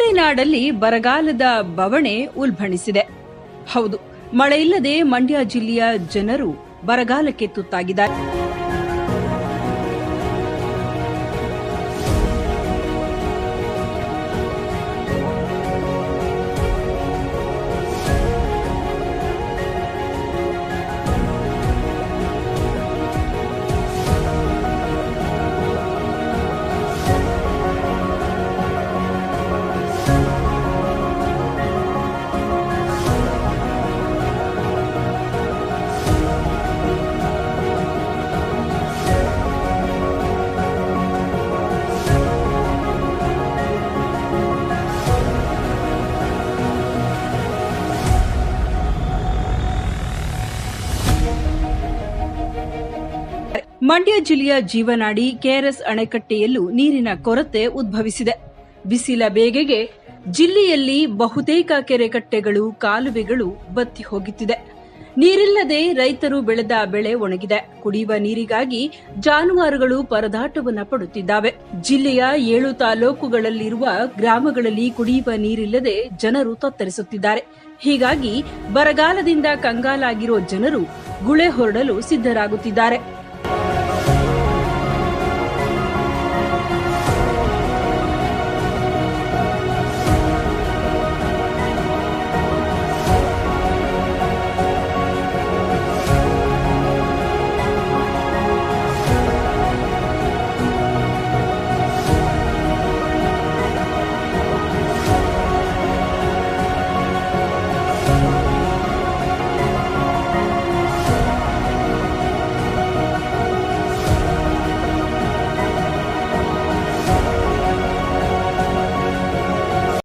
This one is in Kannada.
ಮಲೆನಾಡಲ್ಲಿ ಬರಗಾಲದ ಬವಣೆ ಉಲ್ಬಣಿಸಿದೆ. ಹೌದು ಮಳೆಯಿಲ್ಲದೆ ಮಂಡ್ಯ ಜಿಲ್ಲೆಯ ಜನರು ಬರಗಾಲಕ್ಕೆ ತುತ್ತಾಗಿದ್ದಾರೆ. ಮಂಡ್ಯ ಜಿಲ್ಲೆಯ ಜೀವನಾಡಿ ಕೆಆರ್ಎಸ್ ಅಣೆಕಟ್ಟೆಯಲ್ಲೂ ನೀರಿನ ಕೊರತೆ ಉದ್ಭವಿಸಿದೆ. ಬಿಸಿಲ ಬೇಗೆಗೆ ಜಿಲ್ಲೆಯಲ್ಲಿ ಬಹುತೇಕ ಕೆರೆಕಟ್ಟೆಗಳು, ಕಾಲುವೆಗಳು ಬತ್ತಿ ಹೋಗುತ್ತಿದೆ. ನೀರಿಲ್ಲದೆ ರೈತರು ಬೆಳೆದ ಬೆಳೆ ಒಣಗಿದೆ. ಕುಡಿಯುವ ನೀರಿಗಾಗಿ ಜಾನುವಾರುಗಳು ಪರದಾಟವನ್ನು ಪಡುತ್ತಿದ್ದಾವೆ. ಜಿಲ್ಲೆಯ ಏಳು ತಾಲೂಕುಗಳಲ್ಲಿರುವ ಗ್ರಾಮಗಳಲ್ಲಿ ಕುಡಿಯುವ ನೀರಿಲ್ಲದೆ ಜನರು ತತ್ತರಿಸುತ್ತಿದ್ದಾರೆ. ಹೀಗಾಗಿ ಬರಗಾಲದಿಂದ ಕಂಗಾಲಾಗಿರೋ ಜನರು ಗುಳೆ ಹೊರಡಲು ಸಿದ್ಧರಾಗುತ್ತಿದ್ದಾರೆ.